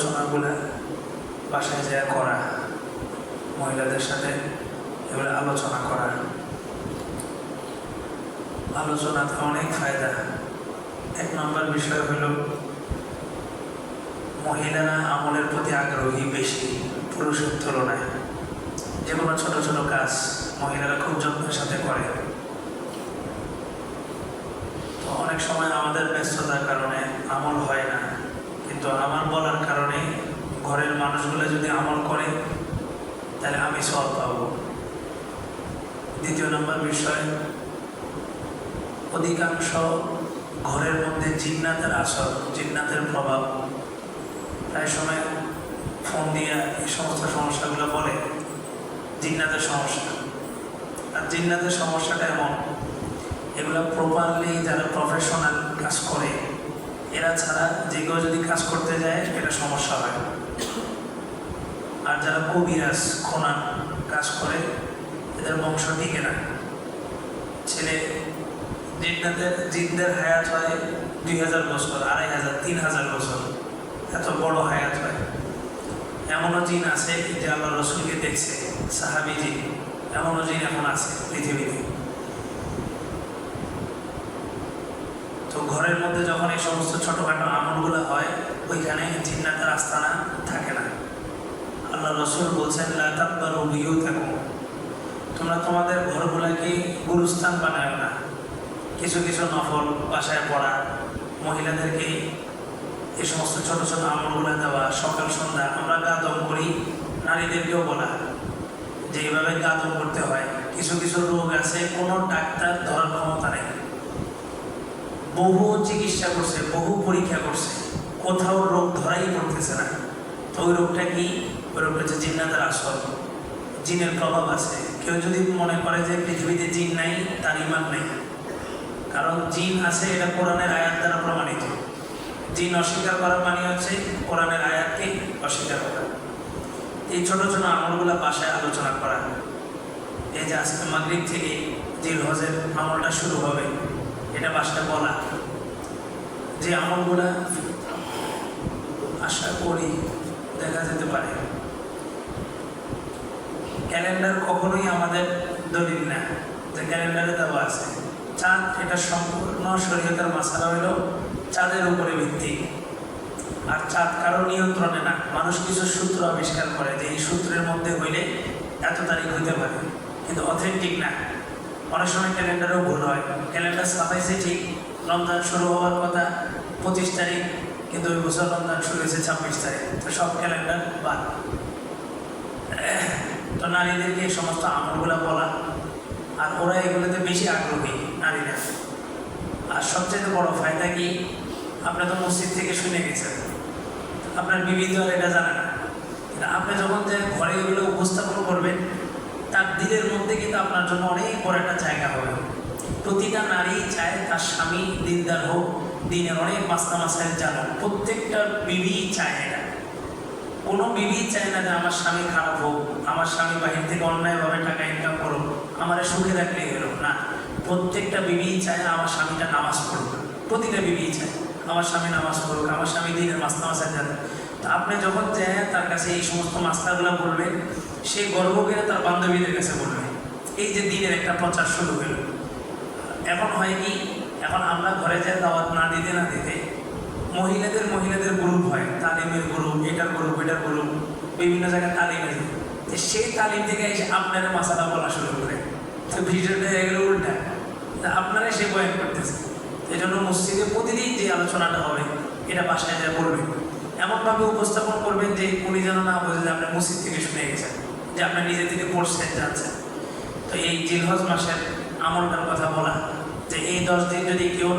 আলোচনাগুলো বাসায় যায় করা, মহিলাদের সাথে এগুলো আলোচনা করা। আলোচনাতে অনেক ফায়দা। এক নম্বর বিষয় হলো, মহিলারা আমলের প্রতি আগ্রহী বেশি, পুরুষের তুলনায়। যে কোনো ছোট ছোট কাজ মহিলারা খুব যত্নের সাথে করে। তো অনেক সময় আমাদের ব্যস্ততার কারণে আমল হয় না। কিন্তু আমার বলার কারণে ঘরের মানুষগুলো যদি আমল করে, তাহলে আমি সব পাব। দ্বিতীয় নম্বর বিষয়, অধিকাংশ ঘরের মধ্যে জিন্নাতের আসর, জিন্নাতের প্রভাব। প্রায় সময় ফোন দিয়ে এই সমস্ত সমস্যাগুলো বলে, জিন্নাতের সমস্যা। আর জিন্নাতের সমস্যাটা এমন, এগুলো প্রপারলি যারা প্রফেশনাল কাজ করে, এরা ছাড়া যে কেউ যদি কাজ করতে যায়, এটা সমস্যা হয়। আর যারা কবিরাজ, খোনা কাজ করে, এদের বংশ টিকে না। ছেলে জিন্নাদের জিনদের হায়াত হয় দুই হাজার বছর, আড়াই হাজার, তিন হাজার বছর। এত বড় হায়াত হয়। এমনও জিন আছে যে আল্লাহ রসুলকে দেখছে, সাহাবি জিন। এমনও জিন এখন আছে পৃথিবীতে। তো ঘরের মধ্যে যখন এই সমস্ত ছোটখাটো আমলগুলো হয়, ওইখানে জিন্নাতের আস্তানা আল্লাহ রসুল বলছেন তোমরা তোমাদের ঘরগুলোকে গুরুস্থান বানায় না। কিছু কিছু নফল বাসায় পড়া, মহিলাদেরকে এই সমস্ত ছোট ছোট আমলগুলো দেওয়া, সকাল, সন্ধ্যা, আমরা গা দম করি, নারীদেরকেও বলা। যে এইভাবে গা দম করতে হয়, কিছু কিছু রোগ আছে, কোনো ডাক্তার ধরার ক্ষমতা নেই। বহু চিকিৎসা করছে, বহু পরীক্ষা করছে, কোথাও রোগ ধরাই পড়তেছে না। তো ওই রোগটা কি? রোগটা হচ্ছে জিন্নাতের আসল। জিনের প্রভাব আছে। কেউ যদি মনে করে যে পৃথিবীতে জিন নাই, তার ইমান নেই। কারণ জিন আছে, এটা কোরআনের আয়াত দ্বারা প্রমাণিত। জিন অস্বীকার করা মানে হচ্ছে কোরআনের আয়াতকে অস্বীকার করা। এই ছোট ছোট আমলগুলো বাসায় আলোচনা করা। এই যে আজকে মাগরিব থেকে জিল হজের আমলটা শুরু হবে, এটা বাসায় বলা। যে আমলগুলা আশা করি দেখা যেতে পারে। ক্যালেন্ডার কখনোই আমাদের দলিল না। যে ক্যালেন্ডারে দেওয়া আছে। চাঁদ এটা সম্পূর্ণ শরীয়তের মাসালা হইল চাঁদের উপরে ভিত্তি। আর চাঁদ কারও নিয়ন্ত্রণে না। মানুষ কিছু সূত্র আবিষ্কার করে যে এই সূত্রের মধ্যে হইলে এত তারিখ হইতে পারে। কিন্তু অথেন্টিক না। অনেক সময় ক্যালেন্ডারও ভুল হয়। ক্যালেন্ডার ছাপাইছে ঠিক, রমজান শুরু হওয়ার কথা পঁচিশ তারিখ, কিন্তু ওই বছর রমজান শুরু হয়েছে ছাব্বিশ তারিখ। তো সব ক্যালেন্ডার বাদ। তো নারীদেরকে এই সমস্ত আমলগুলো বলা, আর ওরা এগুলোতে বেশি আগ্রহী নারীরা। আর সবচেয়ে বড় ফায়দা কি? আপনি তো মসজিদ থেকে শুনে গেছেন। আপনার বিবি এটা জানে না। আপনি যখন যে ঘরে এগুলো উপস্থাপন করবেন, তার দিলের মধ্যে কিন্তু আপনার জন্য অনেক বড় একটা জায়গা হবে। প্রতিটা নারী চায় তার স্বামী দিনদার হোক, দিনের অনেক মাস্তা মাসায় জানো প্রত্যেকটা বিবি চায় এটা। কোনো বিবি চায় না যে আমার স্বামী খারাপ হোক, আমার স্বামী বাহির থেকে অন্যায়ভাবে টাকা ইনকাম করুক, আমার সুখে রাখলেই হলো। না, প্রত্যেকটা বিবি চায় আমার স্বামীটা নামাজ পড়ুক। প্রতিটা বিবি চায়, আমার স্বামী নামাজ পড়ুক, আমার স্বামী দিনের মাস্তা মাসায় জানে তো আপনি যখন যায় তার কাছে এই সমস্ত মাস্টারগুলো বলবেন সে গর্ব করে তার বান্ধবীদের কাছে বলবে, এই যে দিনের একটা প্রচার শুরু হলো। এখন হয় কি, এখন আমরা ঘরে যাই দাওয়াত না দিতে না দিতে মহিলাদের মহিলাদের গ্রুপ হয়, তালিমের গ্রুপ এটার গ্রুপ এটার গ্রুপ বিভিন্ন জায়গায় তালিমের তো সেই তালিম থেকে এসে আপনারা মাসালা বলা শুরু করে। তো ভিডিওটা হয়ে গেল উল্টা। আপনারা সে বয়ান করতেছে এই জন্য মসজিদে প্রতিদিন যে আলোচনাটা হবে, এটা বাসায় যা বলবেন, এমনভাবে উপস্থাপন করবেন যে উনি যেন না বোঝে যে আপনার মসজিদ থেকে শুনে গেছেন, যে আপনার নিজে থেকে পড়ছেন, জানছেন। তো এই জিলহজ মাসের আমলটার কথা বলা, যে এই দশ দিন যদি কেউ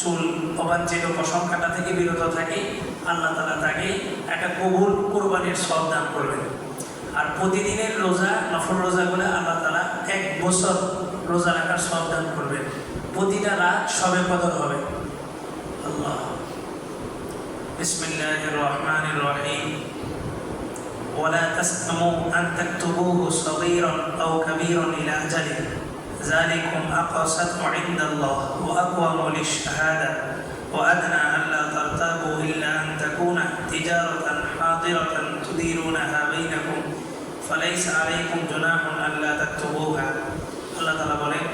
চুল অবাঞ্ছিত পশম কাটা থেকে বিরত থাকে আল্লাহ তালা তাকে একটা কবুল কোরবানির সব দান করবেন আর প্রতিদিনের রোজা নফল রোজাগুলো আল্লাহ তালা এক বছর রোজা রাখার সব দান করবেন প্রতিটা রাত সবে কদর হবে আল্লাহ বিসমিল্লাহির রহমানির রহিম ولا تسأموا أن تكتبوه صغيرا أو كبيرا إلى أجله ذلكم أقسط عند الله وأقوم للشهادة وأدنى ألا ترتابوا إلا أن تكون تجارة حاضرة تديرونها بينكم فليس عليكم جناح ألا تكتبوها আল্লাহ তালা বলেন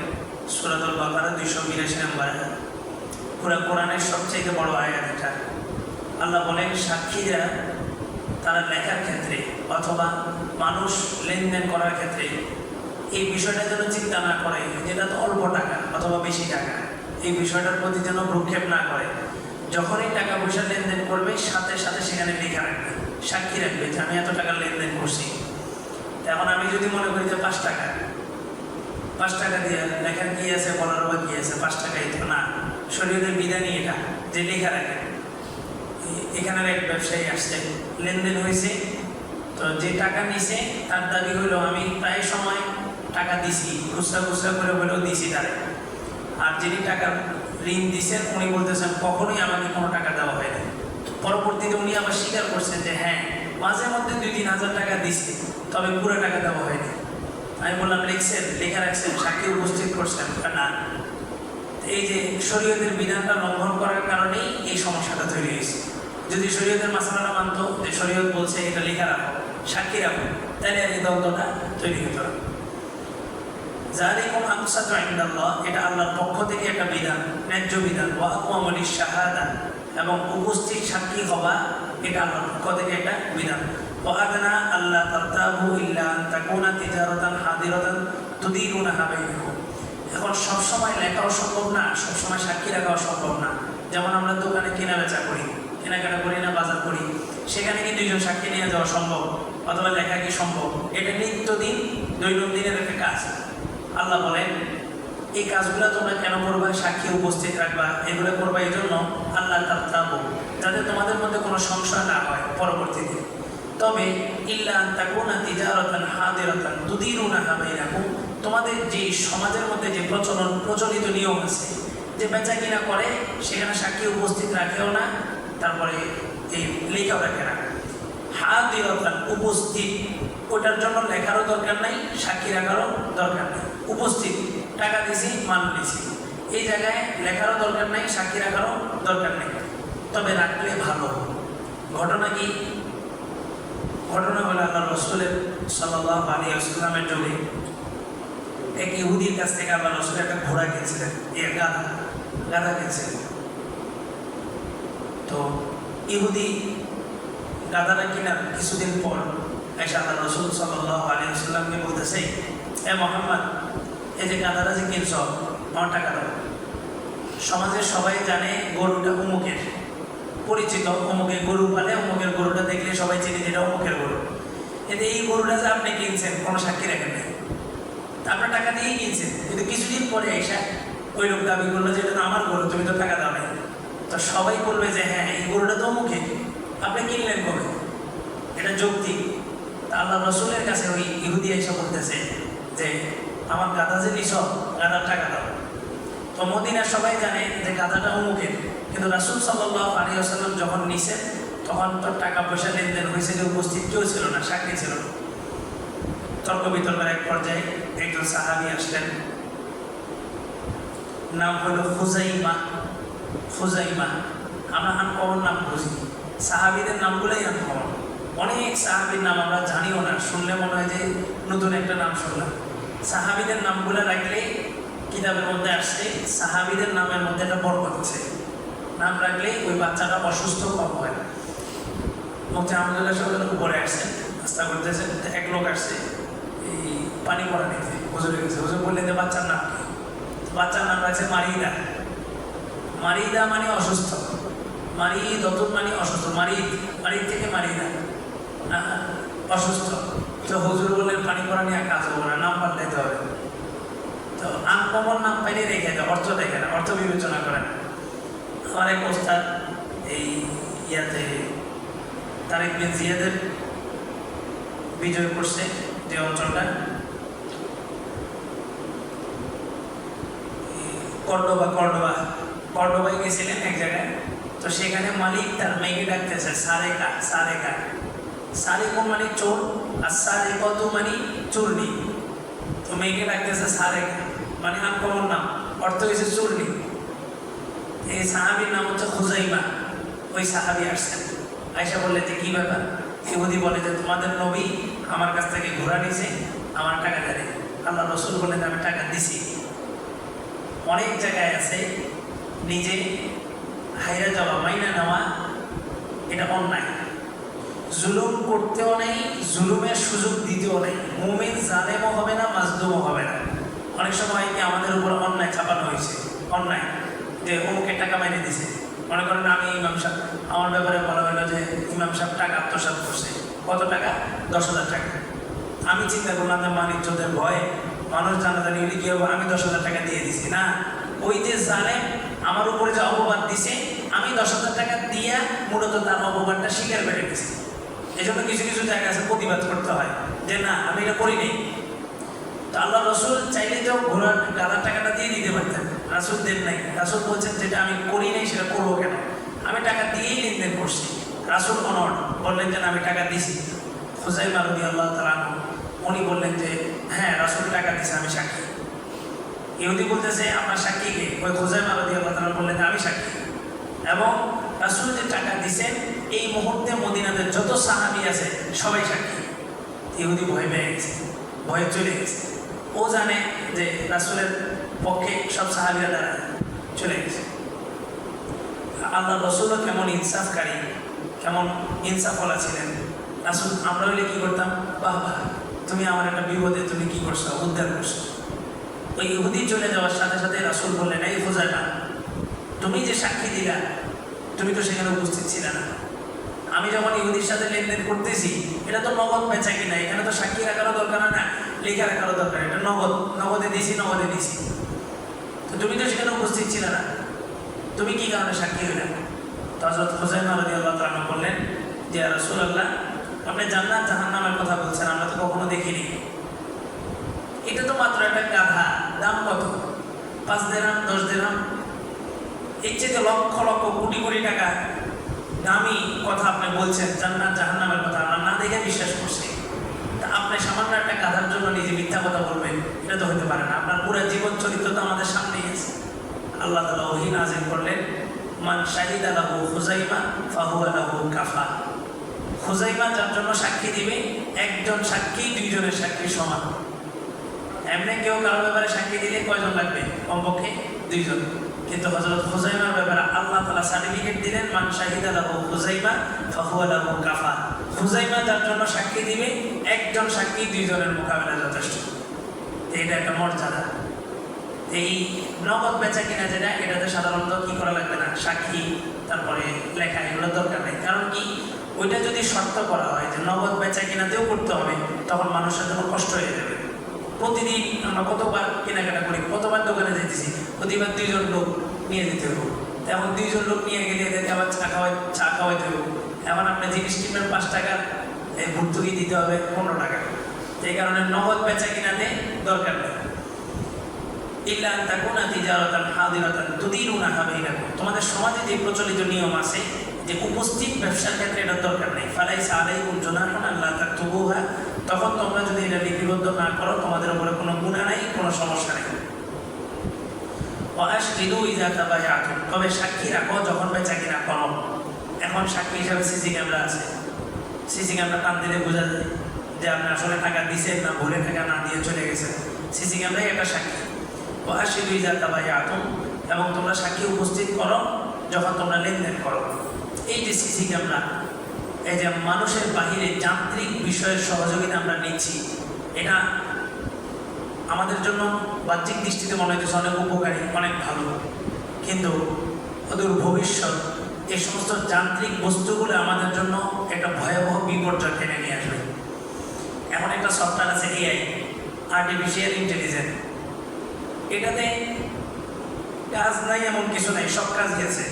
সুরাতুল বাকারা দুইশো বিরাশি নম্বর পুরা কোরআনের সবচেয়ে বড় আয়াত এটা আল্লাহ বলেন সাক্ষীরা তারা লেখার ক্ষেত্রে অথবা মানুষ লেনদেন করার ক্ষেত্রে এই বিষয়টা যেন চিন্তা না করে যেটা তো অল্প টাকা অথবা বেশি টাকা। এই বিষয়টার প্রতি যেন ভ্রুক্ষেপ না করে। যখনই টাকা পয়সা লেনদেন করবে, সাথে সাথে সেখানে লেখা রাখবে, সাক্ষী রাখবে যে আমি এত টাকা লেনদেন করছি। এখন আমি যদি মনে করি যে পাঁচ টাকা পাঁচ টাকা দিয়ে লেখার কি আছে, বলার বা কি আছে, পাঁচ টাকাই তো না। শরীরের বিধানই এটা, যে লেখা রাখে। এ- এখানের এক ব্যবসায়ী আসছে, লেনদেন হয়েছে, তো যে টাকা নিছে, তার দাবি হইল আমি প্রায় সময় টাকা দিছি, খুচরা খুচরা করে হলেও দিছি তারে। আর যিনি টাকা ঋণ দিছেন, উনি বলতেছেন, কখনোই আমাকে কোনো টাকা দেওয়া হয়নি পরবর্তীতে উনি আবার স্বীকার করছেন যে হ্যাঁ মাঝে মধ্যে দুই তিন হাজার টাকা দিচ্ছে তবে পুরো টাকা দেওয়া হয়নি। আমি বললাম, লিখছেন, লেখা রাখছেন, সাক্ষী উপস্থিত করছেন। না। এই যে শরীয়তের বিধানটা লঙ্ঘন করার কারণেই এই সমস্যাটা তৈরি হয়েছে। যদি শরীয়তের মাসালাটা মানতো, যে শরীয়ত বলছে, এটা লেখা রাখো, সাক্ষী রাখো, তাহলে এই দ্বন্দ্বটা তৈরি হতো না। জালিকুম আকসাতু ইনদাল্লাহ, এটা আল্লাহর পক্ষ থেকে একটা বিধান, ন্যায্য বিধান, ওয়া আকওয়ামুলিশ শাহাদা এবং উপস্থিত সাক্ষী হওয়া এটা আল্লাহর পক্ষ থেকে একটা বিধান। ওয়া আদনা আল্লাহ তাতাবু ইল্লা আন তাকুনা তিজারাতান হাদিরাতান তুদিরুনাহা বাইনাকুম এখন সবসময় লেখাও সম্ভব না, সবসময় সাক্ষী রাখাও সম্ভব না। যেমন আমরা দোকানে কেনা বেচা করি, কেনাকাটা করি না, বাজার করি, সেখানে কি দুইজন সাক্ষী নিয়ে যাওয়া সম্ভব? অথবা লেখা কি সম্ভব? এটা নিত্যদিন দৈনন্দিনের একটা কাজ। আল্লাহ বলেন, এই কাজগুলো তোমরা কেন করবা? সাক্ষী উপস্থিত রাখবা। এগুলো করবা এই জন্য আল্লাহ তাবো যাতে তোমাদের মধ্যে কোনো সংশয় না হয় পরবর্তীতে। তবে ইল্লা তাকুনা তিজারাতান হাদিরাতান তুদিরুনা হাবাইনাকুম। তোমাদের যে সমাজের মধ্যে যে প্রচলন, প্রচলিত নিয়ম আছে, যে বেচা কিনা করে, সেখানে সাক্ষী উপস্থিত রাখেও না, তারপরে এই লেখাও রাখে না। হাদিরাতান উপস্থিত। ওটার জন্য লেখারও দরকার নাই সাক্ষী রাখারও দরকার নেই। উপস্থিত, টাকা দিছি, মান দিছি এই জায়গায় লেখারও দরকার নাই সাক্ষী রাখারও দরকার নেই। তবে রাখলে ভালো। ঘটনা কি? ঘটনা হলো আল্লাহ রসুলের সাল্লাহ আলী আসলামের যুগে এক ইহুদির কাছ থেকে আল্লাহ রসুল একটা ঘোড়া কিনছিলেন। এর গাধা গাধা কিনছিলেন। তো ইহুদি গাধাটা কিনার কিছুদিন পর এসে আল্লাহ রসুল সাল্লাহ আলী আসলামকে বলতেছে, এ মোহাম্মদ, এই যে গাধাটা যে কিনছ আমার টাকা দাও। সমাজের সবাই জানে গরুটা অমুকের। পরিচিত অমুকের গরু পালে অমুকের গরুটা দেখলে সবাই চিনে যেটা অমুকের গরু। কিন্তু এই গরুটা যে আপনি কিনছেন, কোনো সাক্ষী রাখেন নাই। আপনার টাকা দিয়েই কিনছেন, কিন্তু কিছুদিন পরে এসে ওই লোক দাবি করল যে এটা আমার গরু, তুমি তো টাকা দাও নাই। তো সবাই বলবে যে হ্যাঁ এই গরুটা তো অমুকের। আপনি কিনলেন কবে? এটা যৌক্তিক। আল্লাহ রসুলের কাছে ওই ইহুদি এসে বলতেছে যে, আমার গাধা যে নিছ, গাধার টাকা দাও। তো মদিনার সবাই জানে যে গাধাটা অমুকের। কিন্তু রাসুল সাল্লাহ আলী আসাল্লাম যখন নিছেন, তখন তো টাকা পয়সা লেনদেন হয়েছে যে উপস্থিত কেউ ছিল না, সাক্ষী ছিল না। তর্ক বিতর্কের এক পর্যায়ে একজন সাহাবি আসলেন। নাম হলো ফুজাইমা ফুজাইমা আমরা আনকমন নাম বুঝি সাহাবিদের নামগুলোই আমি আনকমন অনেক সাহাবির নাম আমরা জানিও না, শুনলে মনে হয় যে নতুন একটা নাম শুনলাম। সাহাবিদের নামগুলো রাখলে কিতাবের মধ্যে আসছে সাহাবিদের নামের মধ্যে একটা বড় হচ্ছে নাম রাখলে ওই বাচ্চাটা অসুস্থ কম হয় মুখে আহমদুল্লাহ সাহেব উপরে আসছেন নাস্তা করতেছেন এক লোক আসছে, এই পানি পড়া নিতে হুজুরে গেছে হুজুর বললেন যে বাচ্চার নাম কি? বাচ্চার নাম রাখছে মারিদা। মারিদা মানে অসুস্থ। মারি দতুন মানে অসুস্থ মারিদ মারিদ থেকে মারিদা অসুস্থ। তো হুজুর বললেন, পানি পড়া নিয়ে কাজ হব না, নাম পাল্টাইতে হবে। তো আনকমন নাম পাইলে রেখে দেয়, অর্থ দেখে না, অর্থ বিবেচনা করে না। আমার এক ওস্তাদ এই ইয়াতে তারেক বিন জিয়াদের বিজয় করছে, যে অঞ্চলটা। কর্ডোবা কর্ডোবা, কর্ডোবায় গেছিলেন এক জায়গায়। তো সেখানে মালিক তার মেয়েকে ডাকতেছে, সারে কা সারে কা। সারেকা সারেকো মানে চোর? আর সারেকত মানে চুরনি? তো মেয়েকে ডাকতেছে সারেকা মানে আনকমন নাম অর্থ হয়েছে চুরনি। এই সাহাবির নাম হচ্ছে খুজাইমা। ওই সাহাবি আসছেন আয়সা বললেন যে কী ব্যাপার? ইহুদি বলে যে তোমাদের নবী আমার কাছ থেকে ঘোরা নিছে, আমার টাকা দেয় আল্লাহ রসুল বলেন আমি টাকা দিছি। অনেক জায়গায় আছে, নিজে হাইরা যাওয়া, মাইনা নেওয়া, এটা অন্যায়। জুলুম করতেও নেই, জুলুমের সুযোগ দিতেও নেই। মুমিন জালেমও হবে না, মাজলুমও হবে না। অনেক সময় কি আমাদের উপর অন্যায় চাপানো হয়েছে? অন্যায়। যে অমুকে টাকা মাইনে দিছে। মনে করেন আমি ইমাম সাহেব, আমার ব্যাপারে বলা হলো যে ইমাম সাহেব টাকা আত্মসাৎ করছে। কত টাকা? দশ হাজার টাকা। আমি চিন্তা করলাম যে মান ইজ্জতের ভয়ে মানুষ জানাজানি হলে কি আমি দশ হাজার টাকা দিয়ে দিছি। না, ওই যে জানে আমার উপরে যে অপবাদ দিছে আমি দশ হাজার টাকা দিয়া মূলত তার অপবাদটা স্বীকার করে গেছি এই জন্য কিছু কিছু জায়গা আছে প্রতিবাদ করতে হয় যে, না, আমি এটা করি নাই। তো আল্লাহ রসুল চাইলে তো ঘোড়ার গাদার টাকাটা দিয়ে দিতে পারতেন। রাসুল দেন নাই। রাসুল বলছেন, যেটা আমি করি নাই, সেটা করব কেন? আমি টাকা দিয়েই লেনদেন করছি। রাসুল অনর বললেন যে আমি টাকা দিছি। খুজাই মারুদি আল্লাহ তালান উনি বললেন যে হ্যাঁ রাসুল টাকা দিছে, আমি সাক্ষী। ইহুদি বলতেছে আপনার সাক্ষী কে? ওই খুজাই মারুদি আল্লাহ তালান বললেন, আমি সাক্ষী। এবং রাসুল যে টাকা দিছেন, এই মুহূর্তে মদিনাদের যত সাহাবি আছে, সবাই সাক্ষী। ইহুদি ভয় পেয়ে গেছে, ভয় চলে গেছে। ও জানে যে রাসুলের পক্ষে সব সাহাবিরা দাঁড়ায় চলে গেছে। আল্লাহ রসুলও কেমন ইনসাফকারী, কেমন ইনসাফলা ছিলেন। রাসুল, আমরা হলে কি করতাম? বাহ তুমি আমার একটা বিপদে তুমি কি করছ? উদ্ধার করছ। ওই ইহুদি চলে যাওয়ার সাথে সাথে রাসুল বললেন, এই হোজাটা তুমি যে সাক্ষী দিলা তুমি তো সেখানে উপস্থিত ছিলে না। আমি যখন ইহুদির সাথে লেনদেন করতেছি, এটা তো নগদ বেচা কিনা, এখানে তো সাক্ষী রাখারও দরকার না, লেখা রাখারও দরকার এটা নগদ, নগদে দিছি নগদে দিছি। তো তুমি তো সেখানে উপস্থিত ছিলে না। তুমি কি কারণে সাক্ষী হইলে তো হজরত হোসেন আলদী আল্লাহ তালা বললেন, যে রসুল আল্লাহ আপনি জান্নাত জাহান্নামের কথা বলছেন, আমরা তো কখনো দেখিনি। এটা তো মাত্র একটা গাধা, দাম কত? পাঁচ দেরাম দশ দেরাম এর চেয়ে লক্ষ লক্ষ কোটি কোটি টাকা দামি কথা আপনি বলছেন, জান্নাত জাহান্নামের কথা। আমরা না দেখে বিশ্বাস করছি। তা আপনি সামান্য একটা গাধার জন্য নিজে মিথ্যা কথা বলবেন, এটা তো হতে পারে না। আপনার পুরো জীবন চরিত্র তো আমাদের সামনেই আছে। আল্লাহ তালা ওহি নাজিল করলেন, মান শাহিদ আলাহু হুজাইমা ফাহু আলাহু কাফা। হুজাইমা যার জন্য সাক্ষী দিবে, একজন সাক্ষী, দুইজনের সাক্ষী সমান। এমনি কেউ কারও ব্যাপারে সাক্ষী দিলে কয়জন লাগবে? কমপক্ষে দুইজন। কিন্তু হজরত হুজাইমার ব্যাপারে আল্লাহ তালা সার্টিফিকেট দিলেন, মান শাহিদ আলাহু হুজাইমা ফাহু আলাহু কাফা। হুজাইমা যার জন্য সাক্ষী দিবে, একজন সাক্ষী দুইজনের মোকাবেলা যথেষ্ট। এটা একটা মর্যাদা। এই নগদ বেচা কিনা যেটা, এটাতে সাধারণত কি করা লাগবে না? সাক্ষী, তারপরে লেখা, এগুলো দরকার নেই। কারণ কি? ওইটা যদি শর্ত করা হয় যে নগদ বেচা কিনাতেও করতে হবে, তখন মানুষের জন্য কষ্ট হয়ে যাবে। প্রতিদিন আমরা কতবার কেনাকাটা করি, কতবার দোকানে যেতেছি প্রতিবার দুইজন লোক নিয়ে যেতে হবে। তেমন দুইজন লোক নিয়ে গেলে এদেরকে আবার চা খাওয়াই, চা খাওয়াইতে হবে। এমন আপনি জিনিস কিনবেন পাঁচ টাকার এই ভর্তুকি দিতে হবে পনেরো টাকা। এই কারণে নগদ বেচা কিনাতে দরকার নেই। ইল্লা তাকুনা তিজারাতান হাদিরাতান তুদিরুনাহা বাইনাকুম তোমাদের সমাজে যে প্রচলিত নিয়ম আছে যে উপস্থিত ব্যবসার ক্ষেত্রে এটা দরকার নেই। ফালাইসা আলাইকুম জুনাহুন আল্লাহ তাকতুবুহা। তখন তোমরা যদি এটা লিপিবদ্ধ না করো, তোমাদের উপরে কোনো গুনাহ নাই, কোনো সমস্যা নেই। ওয়াশহিদু ইযা তাবায়াতুম তবে সাক্ষী রাখো? যখন বেচা কিনা করো এখন সাক্ষী হিসাবে সিসি ক্যামেরা আছে। সিসি ক্যামেরা টান দিলে বোঝা যায় যে আপনি আসলে টাকা দিছেন না ভুলে টাকা না দিয়ে চলে গেছেন। সিসি ক্যামেরাই একটা সাক্ষী। ওয়াশিদু ইজা তাবায়াতুম এবং তোমরা সাক্ষী উপস্থিত করো যখন তোমরা লেনদেন করো। এই যে সিসি ক্যামেরা, এই যে মানুষের বাহিরে যান্ত্রিক বিষয়ের সহযোগিতা আমরা নিচ্ছি, এটা আমাদের জন্য বাহ্যিক দৃষ্টিতে মনে হইতেছে অনেক উপকারী, অনেক ভালো। কিন্তু অদূর ভবিষ্যৎ, এই সমস্ত যান্ত্রিক বস্তুগুলো আমাদের জন্য একটা ভয়াবহ বিপর্যয় টেনে নিয়ে আসবে। এমন একটা সফটওয়্যার আছে এআই আর্টিফিশিয়াল ইন্টেলিজেন্স এটাতে কাজ নাই, এমন কিছু নাই, সব কাজ আছে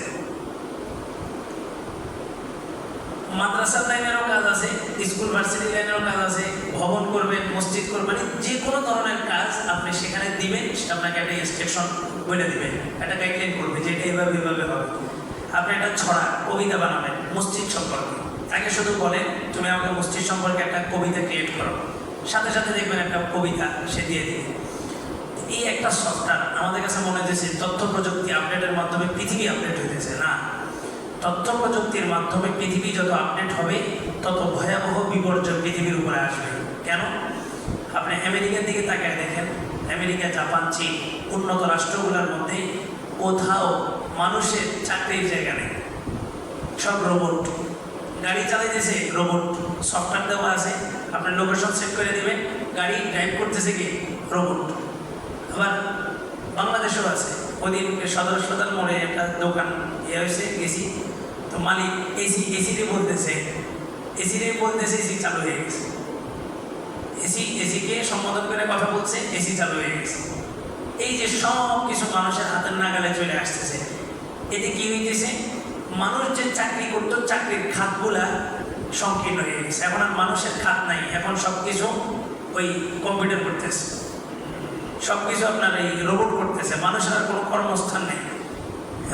মাদ্রাসার লাইনেরও কাজ আছে, স্কুল ভার্সিটি লাইনেরও কাজ আছে, ভবন করবেন, মসজিদ করবেন যে কোনো ধরনের কাজ আপনি সেখানে দিবেন, আপনাকে একটা ইনস্ট্রাকশন বলে দিবেন, একটা গাইডলাইন করবে যে এটা এভাবে এভাবে হবে। আপনি একটা ছড়া, কবিতা বানাবেন, মসজিদ সম্পর্কে। তাকে শুধু বলেন, তুমি আমাকে মসজিদ সম্পর্কে একটা কবিতা ক্রিয়েট করো। সাথে সাথে দেখবেন একটা কবিতা সে দিয়ে দিবে। এই একটা সফটওয়্যার আমাদের কাছে মনে হয়েছে তথ্য প্রযুক্তি আপডেটের মাধ্যমে পৃথিবী আপডেট হইতেছে, না? তথ্য প্রযুক্তির মাধ্যমে পৃথিবী যত আপডেট হবে, তত ভয়াবহ বিপর্যয় পৃথিবীর উপরে আসবে। কেন? আপনি আমেরিকার দিকে তাকায় দেখেন। আমেরিকা, জাপান, চীন উন্নত রাষ্ট্রগুলোর মধ্যে কোথাও মানুষের চাকরির জায়গা নেই। সব রোবট গাড়ি চালাইতেছে রোবট সফটওয়্যার দেওয়া আছে। আপনার লোকেশন সেট করে দিবেন গাড়ি ড্রাইভ করতেছে কি? রোবট আবার বাংলাদেশেও আছে। ওদিন সদর সদর মোড়ে একটা দোকান ইয়ে হয়েছে গেছি তো মালিক এসি, এসিতে বলতেছে এসিতে বলতেছে এসি চালু হয়ে গেছে। এসি, এসিকে সম্বোধন করে কথা বলছে, এসি চালু হয়ে গেছে। এই যে সব কিছু মানুষের হাতের নাগালে চলে আসতেছে। এতে কি হইতেছে? মানুষ যে চাকরি করতো, চাকরির খাতগুলা সংকীর্ণ হয়ে গেছে। এখন আর মানুষের খাত নাই, এখন সব কিছু ওই কম্পিউটার করতেছে। সব কিছু আপনার এই রোবট করতেছে, মানুষের আর কোনো কর্মস্থান নেই।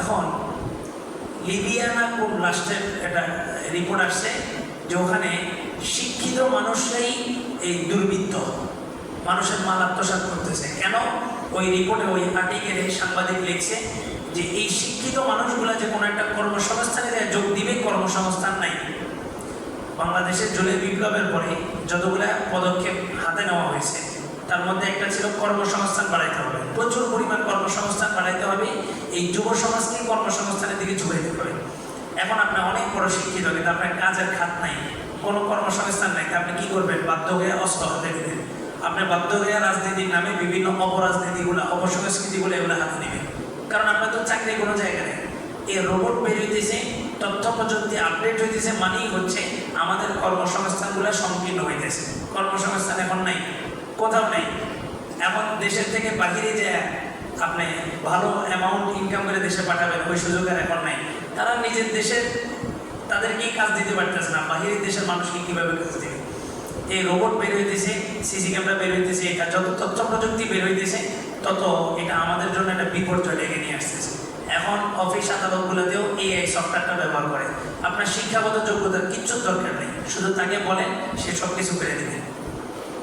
এখন লিবিয়া না কোন রাষ্ট্রের একটা রিপোর্ট আসছে যে ওখানে শিক্ষিত মানুষরাই এই দুর্বৃত্ত, মানুষের মাল আত্মসাৎ করতেছে। কেন? ওই রিপোর্টে ওই আর্টিকেলে সাংবাদিক লিখছে যে এই শিক্ষিত মানুষগুলা যে কোনো একটা কর্মসংস্থানে যোগ দিবে, কর্মসংস্থান নাই। বাংলাদেশের জুলাই বিপ্লবের পরে যতগুলা পদক্ষেপ হাতে নেওয়া হয়েছে তার মধ্যে একটা ছিল কর্মসংস্থান বাড়াইতে হবে। প্রচুর পরিমাণ কর্মসংস্থান বাড়াইতে হবে, এই যুব সমাজকে কর্মসংস্থানের দিকে ঝুঁকে দিতে হবে। এখন আপনি অনেক বড় শিক্ষিত, কিন্তু আপনার কাজের খাত নাই, কোনো কর্মসংস্থান নাই আপনি কি করবেন? বাধ্য হয়ে অস্ত্র হাতে নেবেন। আপনি বাধ্য হয়ে রাজনীতির নামে বিভিন্ন অপরাজনীতিগুলো, অপসংস্কৃতিগুলো এগুলো হাতে নেবেন। কারণ আপনার তো চাকরি কোনো জায়গা নেই। এই রোবট বের হইতেছে, তথ্য প্রযুক্তি আপডেট হইতেছে, মানেই হচ্ছে আমাদের কর্মসংস্থানগুলো সংকীর্ণ হইতেছে। কর্মসংস্থান এখন নাই। কোথাও নেই। এখন দেশের থেকে বাহিরে যে আপনি ভালো অ্যামাউন্ট ইনকাম করে দেশে পাঠাবেন, ওই সুযোগ আর এখন নাই। তারা নিজের দেশের তাদেরকেই কাজ দিতে পারতেছে না? বাহিরের দেশের মানুষকে কীভাবে কাজ দেবে? এই রোবট বের হইতেছে সিসি ক্যামেরা বের হইতেছে, এটা যত তথ্য প্রযুক্তি বের হইতেছে, তত এটা আমাদের জন্য একটা বিপর্যয় ডেকে নিয়ে আসতেছে। এখন অফিস আদালতগুলোতেও এআই সফটওয়্যারটা ব্যবহার করে। আপনার শিক্ষাগত যোগ্যতার কিচ্ছু দরকার নেই। শুধু তাকে বলেন, সে সব কিছু করে দেবে।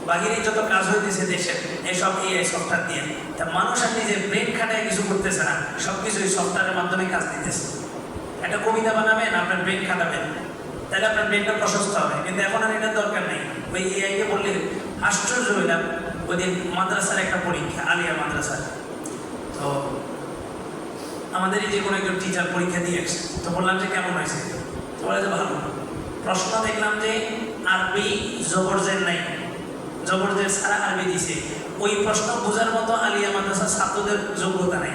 বাহিরে যত কাজ হইতেছে দেশের এইসব এআই সফটওয়্যার দিয়ে। তা মানুষ আর নিজের ব্রেন খাটায় কিছু করতেছে না সব কিছু এই সফটওয়্যারের মাধ্যমে কাজ দিতেছে। একটা কবিতা বানাবেন, আপনার ব্রেন খাটাবেন। তাহলে আপনার ব্রেনটা প্রশস্ত হবে। কিন্তু এখন আর এটার দরকার নেই। ওই এআইকে বললে আশ্চর্য হইলাম ওই দিন মাদ্রাসার একটা পরীক্ষা, আলিয়া মাদ্রাসার। তো আমাদের এই যে কোনো একজন টিচার পরীক্ষা দিয়ে আসছে তো বললাম যে, কেমন হয়েছে? তো বলে যে, ভালো। প্রশ্ন দেখলাম যে, আরবি জবরজের নাই। জবরজের সারা আরবি দিছে। ওই প্রশ্ন বোঝার মতো আলিয়া মাদ্রাসার ছাত্রদের যোগ্যতা নাই।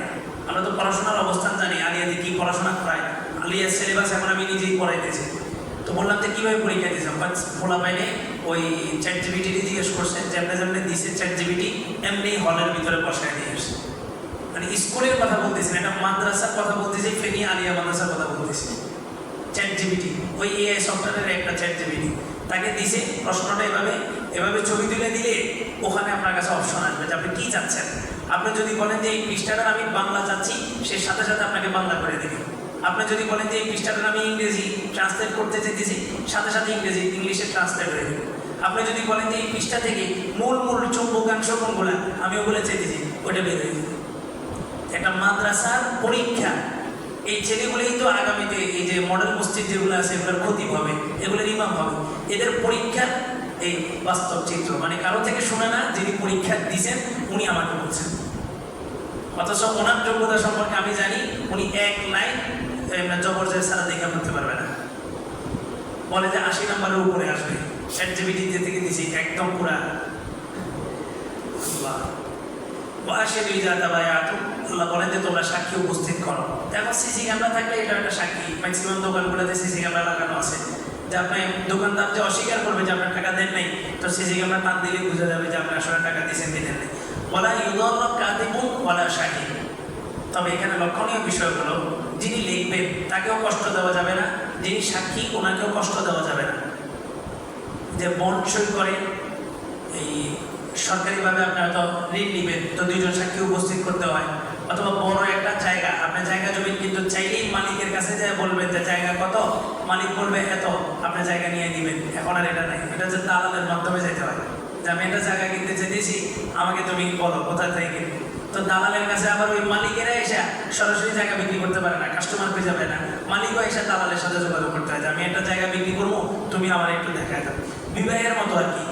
আমরা তো পড়াশোনার অবস্থান জানি, আলিয়াতে কি পড়াশোনা করায়। আলিয়ার সিলেবাস এখন আমি নিজেই পড়াইতেছি তো বললাম যে কীভাবে পরীক্ষা দিয়েছে বাট খোলা পাইলে ওই চ্যাট জিবিটি জিজ্ঞেস করছে, যেমনি যেমনি দিছে চ্যাট জিবিটি এমনি হলের ভিতরে বসায় দিয়ে আসছে। মানে স্কুলের কথা বলতেছি না, এটা মাদ্রাসার কথা বলতেছি, ফেনি আলিয়া মাদ্রাসার কথা বলতেছি। চ্যাট জিবিটি ওই এআই সফটওয়্যারের একটা চ্যাট জিবিটি তাকে দিছে, প্রশ্নটা এভাবে এভাবে ছবি তুলে দিলে ওখানে আপনার কাছে অপশন আসবে যে আপনি কী চাচ্ছেন? আপনি যদি বলেন যে এই পৃষ্ঠাটার আমি বাংলা চাচ্ছি, সে সাথে সাথে আপনাকে বাংলা করে দেবে। আপনি যদি বলেন যে এই পৃষ্ঠাটার আমি ইংরেজি ট্রান্সলেট করতে চাইতেছি, সাথে সাথে ইংরেজি, ইংলিশে ট্রান্সলেট হয়ে যাবে আপনি যদি বলেন যে এই পৃষ্ঠা থেকে মূল মূল চৌম্বকাংশ কোনগুলো, আমি ওগুলো চাইতেছি ওটা বের হয়ে একটা মাদ্রাসার পরীক্ষা, এই ছেলেগুলোই তো আগামীতে এই যে মডেল মসজিদ যেগুলো আছে, এগুলোর ক্ষতি হবে, এগুলোর ইমাম হবে। এদের পরীক্ষার এই বাস্তব চিত্র। মানে কারও থেকে শুনে না, যিনি পরীক্ষা দিয়েছেন উনি আমাকে বলছেন। অথচ ওনার যোগ্যতা সম্পর্কে আমি জানি, উনি এক লাইন জবরজের সারা দেখে করতে পারবে না। বলে যে আশি নম্বরের উপরে আসবে। চ্যাট জিবিটি থেকে দিছি একদম পুরা। আল্লাহ। ওয়াশে বিজাতা বায়াতু আল্লাহ বলেন যে তোমরা সাক্ষী উপস্থিত করো। এখন সিসি ক্যামেরা থাকলে এটা একটা সাক্ষী। ম্যাক্সিমাম দোকানগুলোতে সিসি ক্যামেরা লাগানো আছে। যে আপনি দোকানদার যে অস্বীকার করবে যে আপনার টাকা দেন নাই, তো সিসি ক্যামেরা টান দিলে বোঝা যাবে যে আপনি আসলে টাকা দিয়েছেন দেন নাই। বলা ইউদর কাদিবুন ওয়ালা শাহিদ তবে এখানে লক্ষণীয় বিষয় হলো, যিনি লিখবেন, তাকেও কষ্ট দেওয়া যাবে না, যিনি সাক্ষী, ওনাকেও কষ্ট দেওয়া যাবে না। যে বন্ড সই করে, এই সরকারিভাবে আপনি তো ঋণ নেবেন, তো দুইজন সাক্ষী উপস্থিত করতে হয়। অথবা বড় একটা জায়গা, আপনি জায়গা জমি কিন্তু চাইলেই মালিকের কাছে যায় বলবেন যে জায়গা কত? মালিক বলবে, এত, আপনি জায়গা নিয়ে নেবেন। এখন আর এটা নাই। এটা যে দালালের মাধ্যমে যেতে হয়। যে আমি একটা জায়গা কিনতে চেয়েছি আমাকে তুমি বলো কোথায় থেকে তো দালালের কাছে আবার ওই মালিকেরা এসে সরাসরি জায়গা বিক্রি করতে পারে না কাস্টমার পেয়ে যাবে না। মালিক এসে দালালের সাথে যোগাযোগ করতে হয় যে, আমি একটা জায়গা বিক্রি করব, তুমি আমার একটু দেখা দাও। বিবাহের মতো আর কি।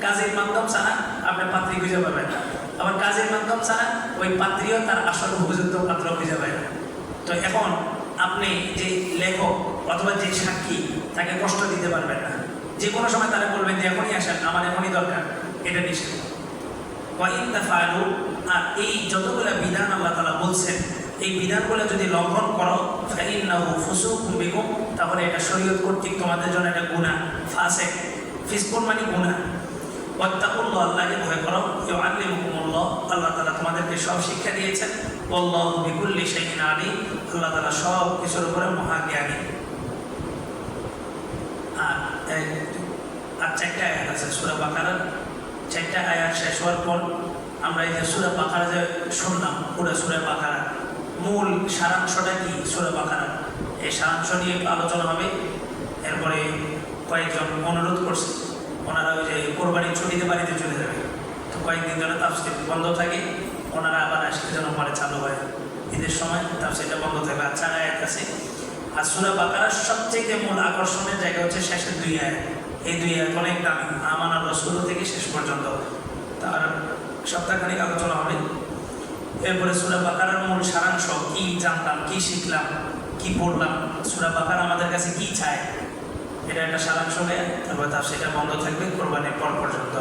কাজের মাধ্যম ছাড়া আপনি পাত্রী খুঁজে পাবেন না। আবার কাজের মাধ্যম ছাড়া ওই পাত্রীও তার আসল উপযুক্ত পাত্র খুঁজে পায় না। তো এখন আপনি যে লেখক অথবা যে সাক্ষী, তাকে কষ্ট দিতে পারবেন না। যে কোনো সময় তারা বলবেন যে, এখনই আসেন, আমার এখনই দরকার, এটা নিষেধ। ফালু আর এই যতগুলো বিধান আল্লাহ তালা বলছেন, এই বিধানগুলো যদি লঙ্ঘন করো, ফাইন্নাহু ফুসুকুম বিকুম, তাহলে এটা শরীয়ত কর্তৃক তোমাদের জন্য একটা গুনাহ, ফাসেক, ফিসকুন মানে গুনাহ। ওয়াত্তাকুল্লাহ, আল্লাহকে ভয় করো। ইউআল্লিমুকুমুল্লাহ, আল্লাহ তাআলা তোমাদেরকে সব শিক্ষা দিয়েছেন। আল্লাহু বিকুল্লি শাইইন আলিম, আল্লাহ তাআলা সব কিছুর উপরে আর আর চারটা আয়াত আছে বাকারার চারটা আয়াত শেষ হওয়ার পর আমরা এই যে সুরা বাকারা যে শুনলাম, পুরো সুরা বাকারা, মূল সারাংশটা কি সুরা বাকারা? এই সারাংশ নিয়ে আলোচনা হবে। এরপরে কয়েকজন অনুরোধ করছে। ওনারা ওই যে কোরবানির ছুটিতে বাড়িতে চলে যাবে। তো কয়েকদিন যেন তাফসির বন্ধ থাকে, ওনারা আবার আসলে যেন পরে চালু হয়। ঈদের সময় তাফসিরটা বন্ধ থাকবে আর চার আয়াত আছে। আর সুরা বাকারার সবচেয়ে মূল আকর্ষণের জায়গা হচ্ছে শেষের দুই আয়াত। এই দুই আয়াত অনেক দামি। আমানার রসুল থেকে শেষ পর্যন্ত। তার সপ্তাহখানিক আলোচনা হবে। এরপরে সুরা বাকারার মূল সারাংশ, কি জানলাম কি শিখলাম, কি পড়লাম, সুরা বাকার আমাদের কাছে কি চায়? এটা একটা সারাংশ নেয় তারপর তার সেটা বন্ধ থাকবে কোরবানির পর পর্যন্ত।